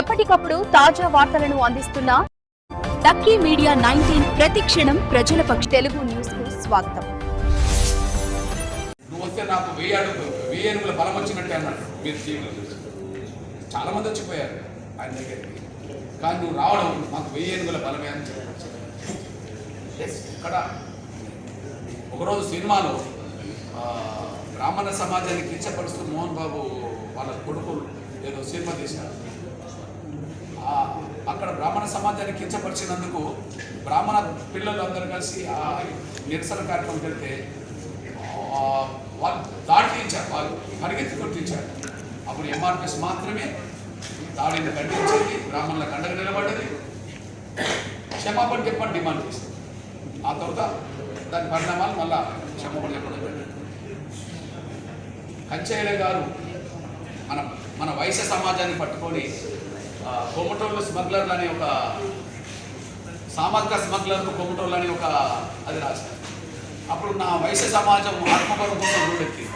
ఎప్పటికప్పుడు తాజా వార్తలను అందిస్తున్న లక్కీ మీడియా నైన్టీన్ ప్రతి క్షణం ప్రజల పక్ష. తెలుగు న్యూస్కు స్వాగతం. నువ్వు వస్తే నాకు వెయ్యి అడుగు వెయ్యి ఏనుగుల బలం వచ్చినట్టే అన్నాడు మీరు టీవీలో చూసి చాలా మంది వచ్చిపోయారు ఆయన దగ్గరికి. కానీ నువ్వు రావడం మాకు వెయ్యి ఏనుగుల బలమే అని చెప్పారు ఇక్కడ ఒకరోజు సినిమాలో బ్రాహ్మణ సమాజాన్ని కించపరుస్తూ మోహన్ బాబు వాళ్ళ కొడుకులు ఏదో సినిమా తీశారు. అక్కడ బ్రాహ్మణ సమాజాన్ని కించపరిచినందుకు బ్రాహ్మణ పిల్లలు అందరూ కలిసి ఆ నిరసన కార్యక్రమం పెడితే వాళ్ళు దాడి వాళ్ళు పరిగెత్తి కొట్టించారు. అప్పుడు ఎంఆర్పిఎస్ మాత్రమే దాడిని ఖండించింది బ్రాహ్మణులకు అండగా నిలబడ్డది. క్షమాపణ చెప్పని డిమాండ్ చేసింది ఆ తర్వాత దాని పరిణామాలు మళ్ళా క్షమాపణ చెప్పడం జరిగింది. కంచయ్య గారు మన మన వైశ్య సమాజాన్ని పట్టుకొని కొమ్మటోళ్ళు స్మగ్లర్లు అనే ఒక సామాజిక స్మగ్లర్లు కొమ్మటోళ్ళు అనే ఒక అది రాశారు. అప్పుడు నా వైశ్య సమాజం ఆత్మగౌరవం కోసం రోడెక్కి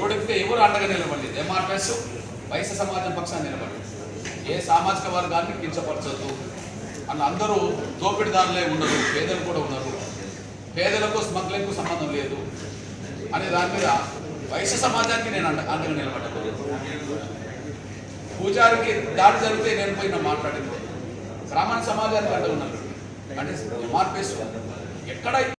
రోడెక్కితే ఎవరు అండగా నిలబడలేదు. ఎంఆర్ఎస్ వైశ్య సమాజం పక్షాన్ని నిలబడలేదు. ఏ సామాజిక వర్గాన్ని కించపరచద్దు. అని అందరూ దోపిడిదారులే ఉండరు పేదలు కూడా ఉన్నారు పేదలకు స్మగ్లింగ్కు సంబంధం లేదు. అనే దాని మీద వైశ్య సమాజానికి నేను అండ అండగా నిలబడ్డాను. పూజారికి దాడి జరిగితే నేను పోయిన మాట్లాడింది. బ్రాహ్మణ సమాజానికి అండగా ఉన్నారు అంటే ఎంఆర్పిఎస్ ఎక్కడ